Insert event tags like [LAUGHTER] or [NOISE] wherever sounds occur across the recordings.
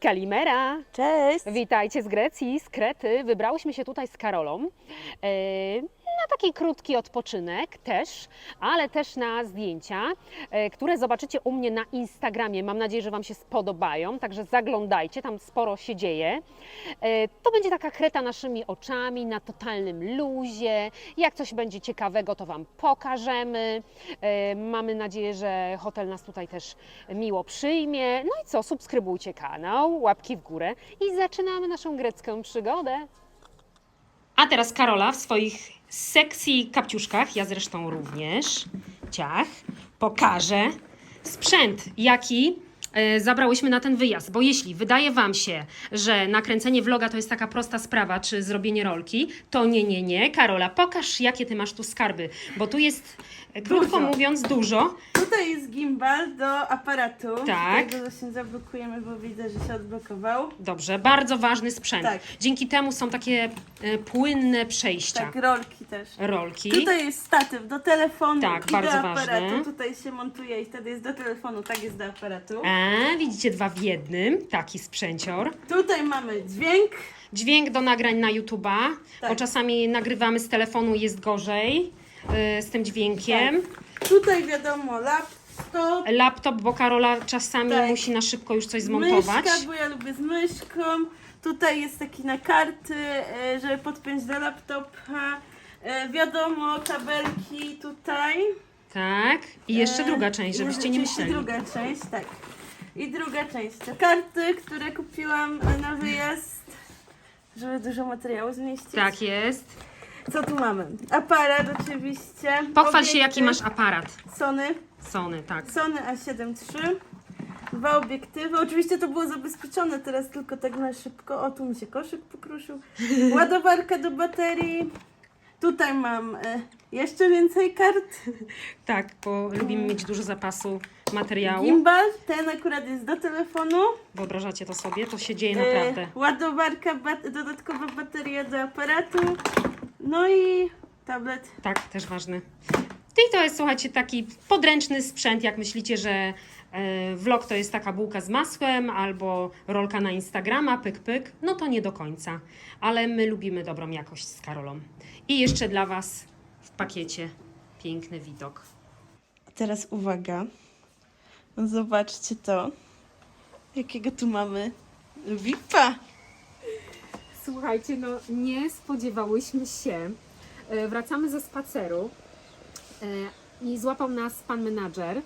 Kalimera! Cześć! Witajcie z Grecji, z Krety. Wybrałyśmy się tutaj z Karolą e, na taki krótki odpoczynek też, ale też na zdjęcia, e, które zobaczycie u mnie na Instagramie. Mam nadzieję, że Wam się spodobają, także zaglądajcie, tam sporo się dzieje. E, To będzie taka Kreta naszymi oczami, na totalnym luzie. Jak coś będzie ciekawego, to Wam pokażemy. E, Mamy nadzieję, że hotel nas tutaj też miło przyjmie. No i co, subskrybujcie kanał, łapki w górę i zaczynamy naszą grecką przygodę. A teraz Karola w swoich sexy kapciuszkach, ja zresztą również, ciach, pokażę sprzęt, jaki zabrałyśmy na ten wyjazd. Bo jeśli wydaje Wam się, że nakręcenie vloga to jest taka prosta sprawa, czy zrobienie rolki, to nie, nie, nie. Karola, pokaż, jakie Ty masz tu skarby, bo tu jest, e, krótko Dużo. mówiąc, dużo. Tutaj jest gimbal do aparatu. Tak. Tego właśnie zablokujemy, bo widzę, że się odblokował. Dobrze, bardzo ważny sprzęt. Tak. Dzięki temu są takie e, płynne przejścia. Tak, rolki też. Rolki. Tutaj jest statyw do telefonu Tak, i bardzo do ważne. aparatu. Tutaj się montuje i wtedy jest do telefonu, tak jest do aparatu. A, widzicie dwa w jednym, taki sprzęcior. Tutaj mamy dźwięk. Dźwięk do nagrań na YouTube'a, Tak. bo czasami nagrywamy z telefonu i jest gorzej y, z tym dźwiękiem. Tutaj wiadomo laptop. Laptop, bo Karola czasami Tak. musi na szybko już coś zmontować. Myszka, bo ja lubię z myszką. Tutaj jest taki na karty, e, żeby podpiąć do laptopa. E, Wiadomo, kabelki tutaj. Tak. I jeszcze E, druga część, i żebyście nie oczywiście myśleli. druga część, tak. I druga część to karty, które kupiłam na wyjazd, żeby dużo materiału zmieścić. Tak jest. Co tu mamy? Aparat oczywiście. Pochwal się, jaki masz aparat. Sony, Sony, tak. Sony A7 III. Dwa obiektywy. Oczywiście to było zabezpieczone teraz tylko tak na szybko. O, tu mi się koszyk pokruszył. [LAUGHS] Ładowarka do baterii. Tutaj mam e, jeszcze więcej kart. Tak, bo lubimy mieć dużo zapasu materiału. Gimbal, ten akurat jest do telefonu. Wyobrażacie to sobie? To się dzieje E, naprawdę. ładowarka, bat- dodatkowa bateria do aparatu. No i tablet. Tak, też ważny. I to jest, słuchajcie, taki podręczny sprzęt, jak myślicie, że vlog to jest taka bułka z masłem albo rolka na Instagrama, pyk, pyk, no to nie do końca. Ale my lubimy dobrą jakość z Karolą. I jeszcze dla Was w pakiecie piękny widok. Teraz uwaga. Zobaczcie to. Jakiego tu mamy VIP-a. Słuchajcie, no nie spodziewałyśmy się. E, Wracamy ze spaceru e, i złapał nas pan menadżer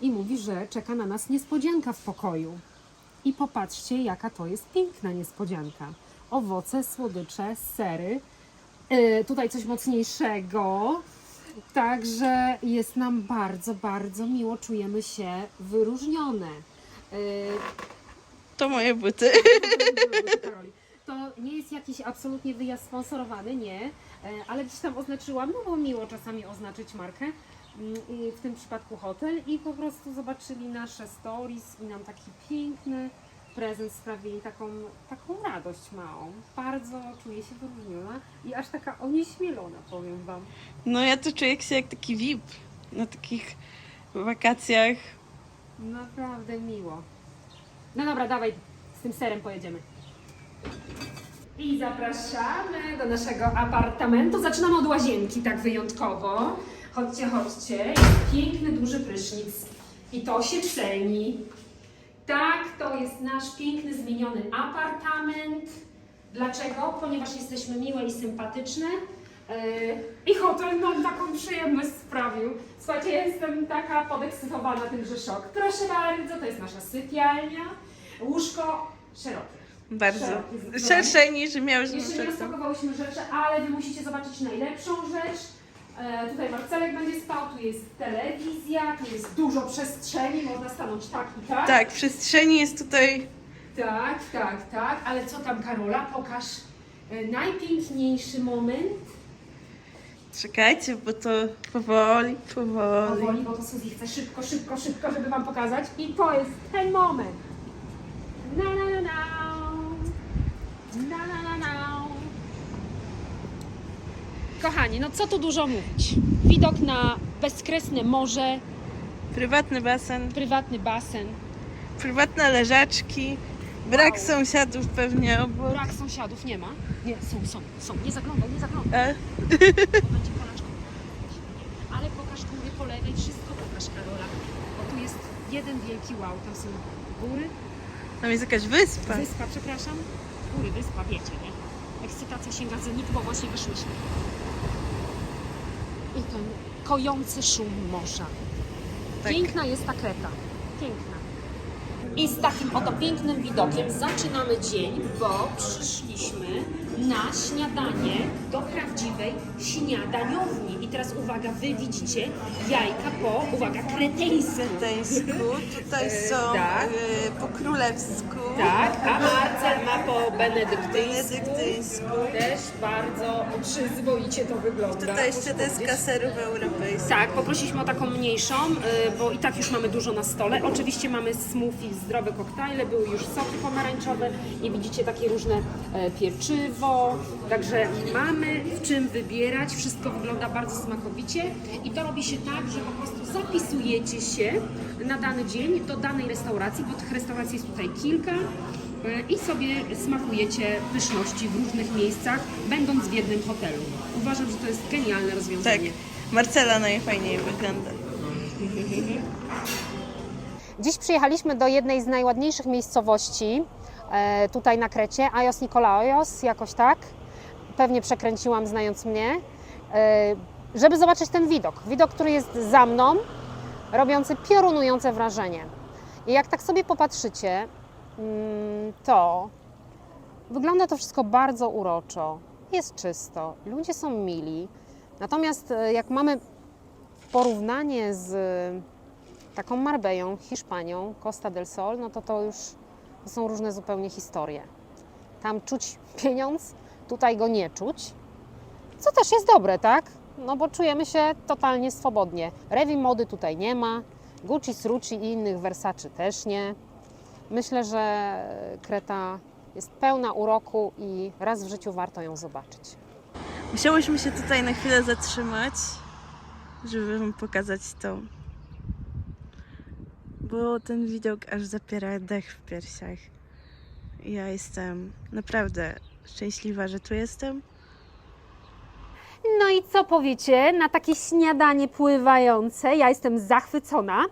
i mówi, że czeka na nas niespodzianka w pokoju. I popatrzcie, jaka to jest piękna niespodzianka. Owoce, słodycze, sery. E, Tutaj coś mocniejszego. Także jest nam bardzo, bardzo miło. Czujemy się wyróżnione. E, To moje buty. To nie jest jakiś absolutnie wyjazd sponsorowany, nie, e, ale gdzieś tam oznaczyłam, no bo miło czasami oznaczyć markę, w tym przypadku hotel i po prostu zobaczyli nasze stories i nam taki piękny prezent sprawili, taką, taką radość małą. Bardzo czuję się wyróżniona i aż taka onieśmielona, powiem Wam. No ja tu czuję się jak taki VIP na takich wakacjach. Naprawdę miło. No dobra, dawaj, z tym serem pojedziemy. I zapraszamy do naszego apartamentu. Zaczynamy od łazienki, tak wyjątkowo. Chodźcie, chodźcie. Jest piękny, duży prysznic. I to się ceni. Tak, to jest nasz piękny, zmieniony apartament. Dlaczego? Ponieważ jesteśmy miłe i sympatyczne. Yy, I hotel nam taką przyjemność sprawił. Słuchajcie, ja jestem taka podekscytowana tym, że szok. Proszę bardzo, to jest nasza sypialnia. Łóżko szerokie. Bardzo. Szerokie. Szersze niż miałyśmy Jeszcze nie rozpakowałyśmy rzeczy, ale Wy musicie zobaczyć najlepszą rzecz. E, tutaj Marcelek będzie spał, tu jest telewizja, tu jest dużo przestrzeni, można stanąć tak i tak. Tak, przestrzeni jest tutaj. Tak, tak, tak. Ale co tam Karola? Pokaż e, najpiękniejszy moment. Czekajcie, bo to powoli, powoli. Powoli, bo to Suzy chce szybko, szybko, szybko, żeby Wam pokazać. I to jest ten moment. Na, na, na, na. Na, na, na, na. Kochani, no co tu dużo mówić. Widok na bezkresne morze, Prywatny basen, prywatny basen. prywatne leżaczki, Brak sąsiadów pewnie obok. Brak sąsiadów nie ma. Nie, są, są, są. Nie zaglądaj, nie zaglądaj. E, Bo będzie polaczką. Ale pokaż góry po lewej, wszystko pokaż Karola. Bo tu jest jeden wielki wow, tam są góry, tam jest jakaś wyspa. wyspa, przepraszam. Góry, wyspa, wiecie, nie? Ekscytacja sięga zenitu, bo właśnie wyszłyśmy. I ten kojący szum morza. Tak. Piękna jest ta kreta. Piękna. I z takim oto pięknym widokiem zaczynamy dzień, bo przyszliśmy na śniadanie do prawdziwej śniadaniowni. I teraz uwaga, wy widzicie jajka po, uwaga, kreteńsku. Kreteńsku, tutaj [LAUGHS] są tak. e, po królewsku. Tak, a Marcel ma po benedyktyńsku. Benedyktyńsku. Też bardzo przyzwoicie to wygląda. Tutaj jeszcze deska serów europejskich. Tak, poprosiliśmy o taką mniejszą, y, bo i tak już mamy dużo na stole. Oczywiście mamy smoothie, zdrowe koktajle, były już soki pomarańczowe i widzicie takie różne e, pieczywo. Także mamy w czym wybierać. Wszystko wygląda bardzo smakowicie i to robi się tak, że po prostu zapisujecie się na dany dzień do danej restauracji, bo tych restauracji jest tutaj kilka. e, I sobie smakujecie pyszności w różnych miejscach, będąc w jednym hotelu. Uważam, że to jest genialne Tak, rozwiązanie. Marcela najfajniej wygląda. Dziś przyjechaliśmy do jednej z najładniejszych miejscowości tutaj na Krecie, Ajos Nikolaos, jakoś tak. Pewnie przekręciłam znając mnie, e, żeby zobaczyć ten widok. Widok, który jest za mną, robiący piorunujące wrażenie. I jak tak sobie popatrzycie, mm, to wygląda to wszystko bardzo uroczo. Jest czysto, ludzie są mili. Natomiast e, jak mamy porównanie z taką Marbeją, Hiszpanią, Costa del Sol, no to to już to są różne zupełnie historie. Tam czuć [LAUGHS] pieniądz, tutaj go nie czuć, co też jest dobre, tak? No bo czujemy się totalnie swobodnie. Rewi mody tutaj nie ma, Gucci, Srucci i innych Versace też nie. Myślę, że Kreta jest pełna uroku i raz w życiu warto ją zobaczyć. Musiałyśmy się tutaj na chwilę zatrzymać, żeby wam pokazać to. Bo ten widok aż zapiera dech w piersiach. Ja jestem naprawdę szczęśliwa, że tu jestem. No i co powiecie na takie śniadanie pływające? Ja jestem zachwycona.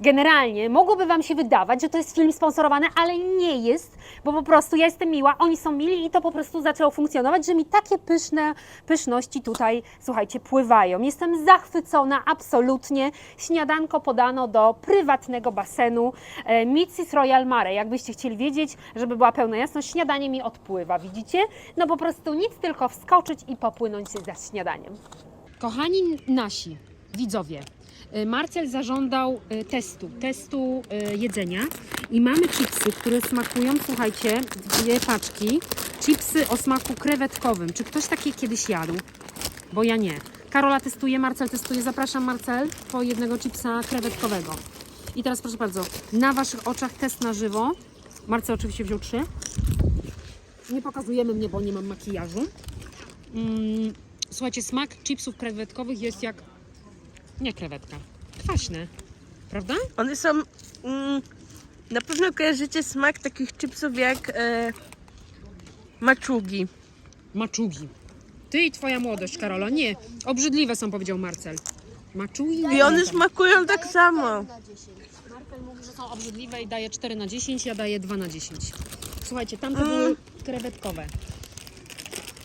Generalnie mogłoby Wam się wydawać, że to jest film sponsorowany, ale nie jest, bo po prostu ja jestem miła, oni są mili i to po prostu zaczęło funkcjonować, że mi takie pyszne pyszności tutaj, słuchajcie, pływają. Jestem zachwycona, absolutnie. Śniadanko podano do prywatnego basenu e, Mitsis Royal Mare. Jakbyście chcieli wiedzieć, żeby była pełna jasność, śniadanie mi odpływa, widzicie? No po prostu nic, tylko wskoczyć i popłynąć za śniadaniem. Kochani nasi widzowie, y, Marcel zażądał y, testu, testu y, jedzenia i mamy chipsy, które smakują, słuchajcie, dwie paczki, chipsy o smaku krewetkowym. Czy ktoś takie kiedyś jadł? Bo ja nie. Karola testuje, Marcel testuje. Zapraszam Marcel po jednego chipsa krewetkowego. I teraz proszę bardzo, na Waszych oczach test na żywo. Marcel oczywiście wziął trzy. Nie pokazujemy mnie, bo nie mam makijażu. Mm, słuchajcie, smak chipsów krewetkowych jest jak... Nie krewetka. Kwaśne. Prawda? One są. Mm, na pewno kojarzycie smak takich chipsów jak e, maczugi. Maczugi. Ty i twoja młodość, Karola. Nie, obrzydliwe są, powiedział Marcel. Maczugi? I one smakują tak samo. Marcel mówi, że są obrzydliwe i daje 4 na 10, ja daję 2 na 10. Słuchajcie, tamte były krewetkowe.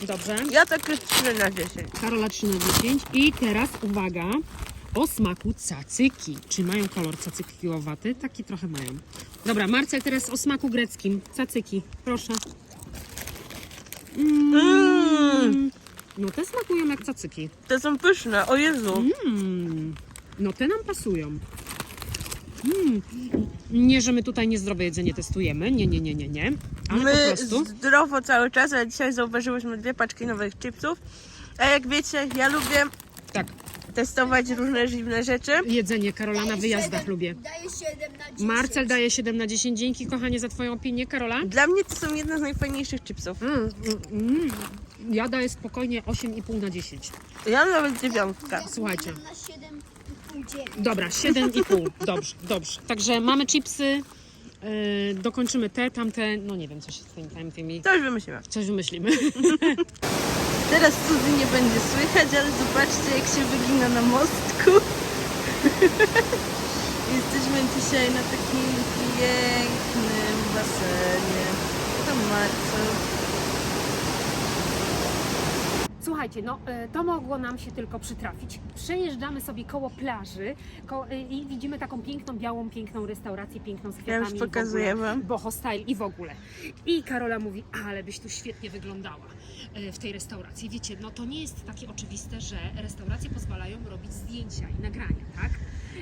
Dobrze. Ja takie 3 na 10. Karola 3 na 10. I teraz uwaga, o smaku cacyki. Czy mają kolor cacykiowaty? Taki trochę mają. Dobra, Marcel teraz o smaku greckim. Cacyki, proszę. Mm, No te smakują jak cacyki. te są pyszne, o Jezu. Mm, no te nam pasują. Mm. Nie, że my tutaj niezdrowe jedzenie testujemy. Nie, nie, nie, nie, nie. Ale My po prostu. zdrowo cały czas, ale dzisiaj zauważyłyśmy dwie paczki nowych chipsów. A jak wiecie, ja lubię Tak, testować różne dziwne rzeczy. jedzenie Karola na wyjazdach lubię. Daję 7 na 10. Marcel daje 7 na 10. Dzięki kochanie za Twoją opinię, Karola. Dla mnie to są jedne z najfajniejszych chipsów. Mm, mm, mm. Ja daję spokojnie 8,5 na 10. Ja nawet dziewiątka. Słuchajcie. Na 7,5 9. Dobra, 7,5. Dobrze, dobrze. Także mamy chipsy. E, dokończymy te, tamte, no nie wiem, co się z tymi tamtymi... To już wymyśliłam. Coś wymyślimy. [LAUGHS] Teraz Suzy nie będzie słychać, ale zobaczcie jak się wygina na mostku. [LAUGHS] Jesteśmy dzisiaj na takim pięknym basenie. Tam Marcel. Słuchajcie, no e, to mogło nam się tylko przytrafić. Przejeżdżamy sobie koło plaży ko e, i widzimy taką piękną, białą, piękną restaurację, piękną z Ja kwiatami. już i w pokazuję wam. Boho Style i w ogóle. I Karola mówi, ale byś tu świetnie wyglądała e, w tej restauracji. Wiecie, no to nie jest takie oczywiste, że restauracje pozwalają robić zdjęcia i nagrania, tak?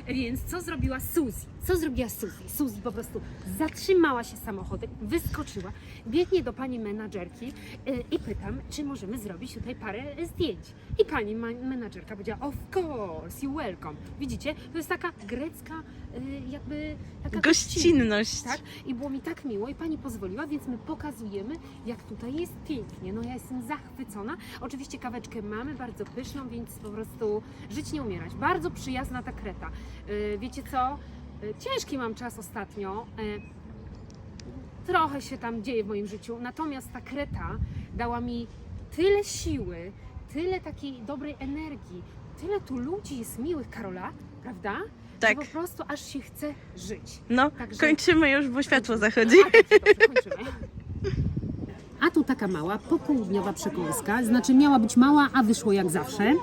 Więc co zrobiła Suzy? Co zrobiła Suzy? Suzy po prostu zatrzymała się samochodem, wyskoczyła, biegnie do pani menadżerki y, i pytam, czy możemy zrobić tutaj parę zdjęć. I pani menadżerka powiedziała, of course, you welcome. Widzicie, to jest taka grecka y, jakby taka Gościnność. tak? I było mi tak miło i pani pozwoliła, więc my pokazujemy, jak tutaj jest pięknie. No ja jestem zachwycona. Oczywiście kaweczkę mamy, bardzo pyszną, więc po prostu żyć nie umierać. Bardzo przyjazna ta kreta. Yy, wiecie co? Yy, ciężki mam czas ostatnio. Yy, trochę się tam dzieje w moim życiu, natomiast ta kreta dała mi tyle siły, tyle takiej dobrej energii, tyle tu ludzi jest miłych, Karola, prawda? Tak. Że po prostu aż się chce żyć. No, Także- kończymy już, bo światło zachodzi. A, dobrze, dobrze, kończymy. A tu taka mała, popołudniowa przekąska. Znaczy miała być mała, a wyszło jak zawsze.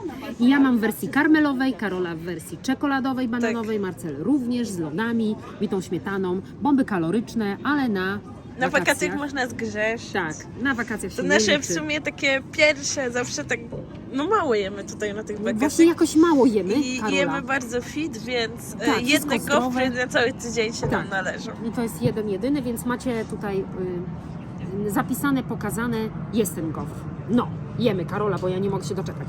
I ja mam w wersji karmelowej, Karola w wersji czekoladowej, bananowej, Tak. Marcel również z lodami, bitą śmietaną, bomby kaloryczne, ale na Na wakacjach wakacjach. można zgrzeszyć. Tak, na wakacjach się To nasze w sumie takie pierwsze, zawsze tak, no mało jemy tutaj na tych Właśnie wakacjach. jakoś mało jemy, I Karola. jemy bardzo fit, więc Tak, e, wszystko jedne gofry na cały tydzień się Tak. nam należą. I to jest jeden, jedyny, więc macie tutaj y, zapisane, pokazane, jest ten gofr. No, jemy Karola, bo ja nie mogę się doczekać.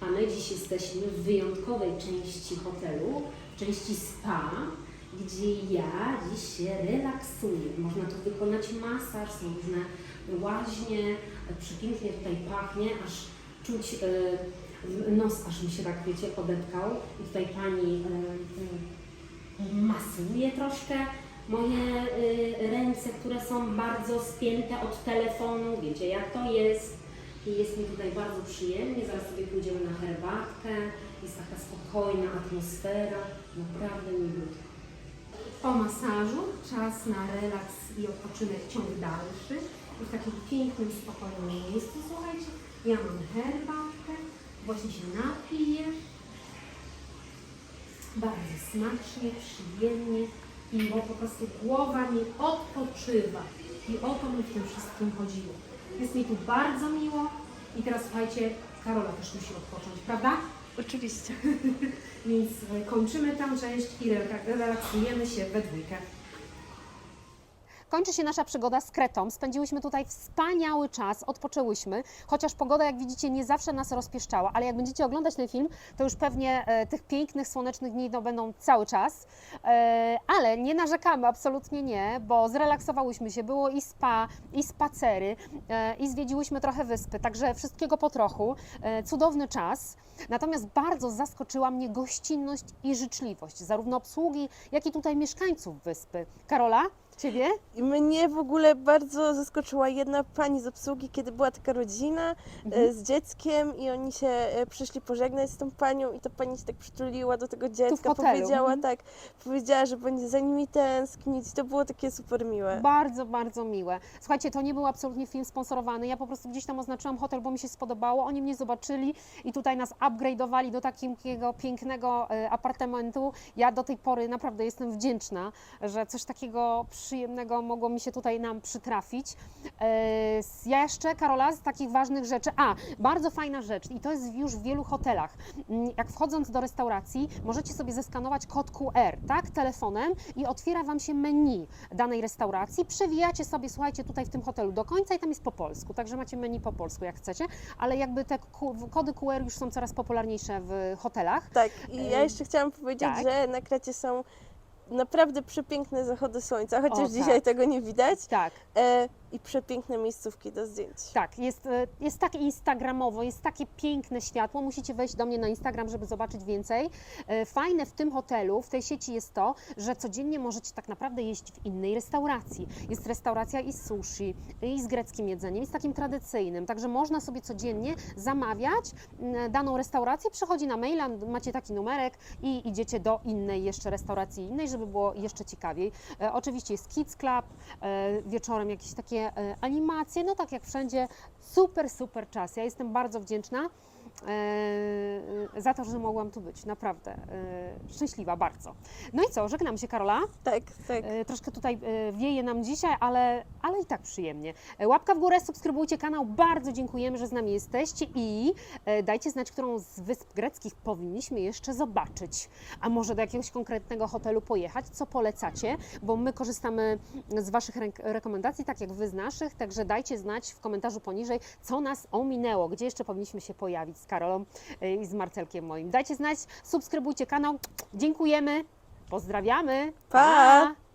A my dziś jesteśmy w wyjątkowej części hotelu, części spa, gdzie ja dziś się relaksuję. Można tu wykonać masaż, są różne łaźnie, przepięknie tutaj pachnie, aż czuć y, w nos, aż mi się tak, wiecie, odepkał. I tutaj pani y, y, masuje troszkę moje ręce, które są bardzo spięte od telefonu, wiecie jak to jest. I jest mi tutaj bardzo przyjemnie, zaraz sobie pójdziemy na herbatkę, jest taka spokojna atmosfera, naprawdę milutko. Po masażu czas na relaks i odpoczynek ciąg dalszy. I w takim pięknym, spokojnym miejscu, słuchajcie, ja mam herbatkę, właśnie się napiję, bardzo smacznie, przyjemnie bo po prostu głowa mi odpoczywa. I o to mi w tym wszystkim chodziło. Jest mi tu bardzo miło i teraz słuchajcie, Karola też musi odpocząć, prawda? Oczywiście. [LAUGHS] Więc e, kończymy tę część i relak- relaksujemy się we dwójkę. Kończy się nasza przygoda z Kretą. Spędziłyśmy tutaj wspaniały czas, odpoczęłyśmy, chociaż pogoda, jak widzicie, nie zawsze nas rozpieszczała, ale jak będziecie oglądać ten film, to już pewnie e, tych pięknych, słonecznych dni no, będą cały czas. E, ale nie narzekamy, absolutnie nie, bo zrelaksowałyśmy się. Było i spa, i spacery, e, i zwiedziłyśmy trochę wyspy, także wszystkiego po trochu. E, cudowny czas. Natomiast bardzo zaskoczyła mnie gościnność i życzliwość, zarówno obsługi, jak i tutaj mieszkańców wyspy. Karola, ciebie? I mnie w ogóle bardzo zaskoczyła jedna pani z obsługi, kiedy była taka rodzina e, z dzieckiem i oni się e, przyszli pożegnać z tą panią i ta pani się tak przytuliła do tego dziecka, powiedziała mhm. tak, powiedziała, że będzie za nimi tęsknić. To było takie super miłe. Bardzo, bardzo miłe. Słuchajcie, to nie był absolutnie film sponsorowany. Ja po prostu gdzieś tam oznaczyłam hotel, bo mi się spodobało. Oni mnie zobaczyli i tutaj nas upgrade'owali do takiego pięknego e, apartamentu. Ja do tej pory naprawdę jestem wdzięczna, że coś takiego przyjemnego mogło mi się tutaj nam przytrafić. E, Ja jeszcze, Karola, z takich ważnych rzeczy. A, bardzo fajna rzecz i to jest już w wielu hotelach. Mm, Jak wchodząc do restauracji, możecie sobie zeskanować kod QR, tak, telefonem i otwiera Wam się menu danej restauracji. Przewijacie sobie, słuchajcie, tutaj w tym hotelu do końca i tam jest po polsku, także macie menu po polsku, jak chcecie, ale jakby te kody QR już są coraz popularniejsze w hotelach. Tak, i ja Ym, jeszcze chciałam powiedzieć, tak. że na Krecie są naprawdę przepiękne zachody słońca, chociaż O, tak. dzisiaj tego nie widać. Tak. E, i przepiękne miejscówki do zdjęć. Tak, jest, e, jest tak instagramowo, jest takie piękne światło. Musicie wejść do mnie na Instagram, żeby zobaczyć więcej. E, Fajne w tym hotelu, w tej sieci jest to, że codziennie możecie tak naprawdę jeść w innej restauracji. Jest restauracja i z sushi, i z greckim jedzeniem, i z takim tradycyjnym. Także można sobie codziennie zamawiać daną restaurację, przychodzi na maila, macie taki numerek i idziecie do innej jeszcze restauracji innej, żeby było jeszcze ciekawiej. E, oczywiście jest Kids Club, wieczorem jakieś takie animacje, no tak jak wszędzie, super, super czas. Ja jestem bardzo wdzięczna e, za to, że mogłam tu być, naprawdę e, szczęśliwa bardzo. No i co, żegnam się Karola. Tak, tak. E, Troszkę tutaj e, wieje nam dzisiaj, ale, ale i tak przyjemnie. E, Łapka w górę, subskrybujcie kanał. Bardzo dziękujemy, że z nami jesteście i e, dajcie znać, którą z wysp greckich powinniśmy jeszcze zobaczyć. A może do jakiegoś konkretnego hotelu pojechać, co polecacie, bo my korzystamy z Waszych rek- rekomendacji, tak jak Wy z naszych, także dajcie znać w komentarzu poniżej, co nas ominęło, gdzie jeszcze powinniśmy się pojawić Karolą e, i z Marcelkiem moim. Dajcie znać, subskrybujcie kanał. Dziękujemy. Pozdrawiamy. Pa!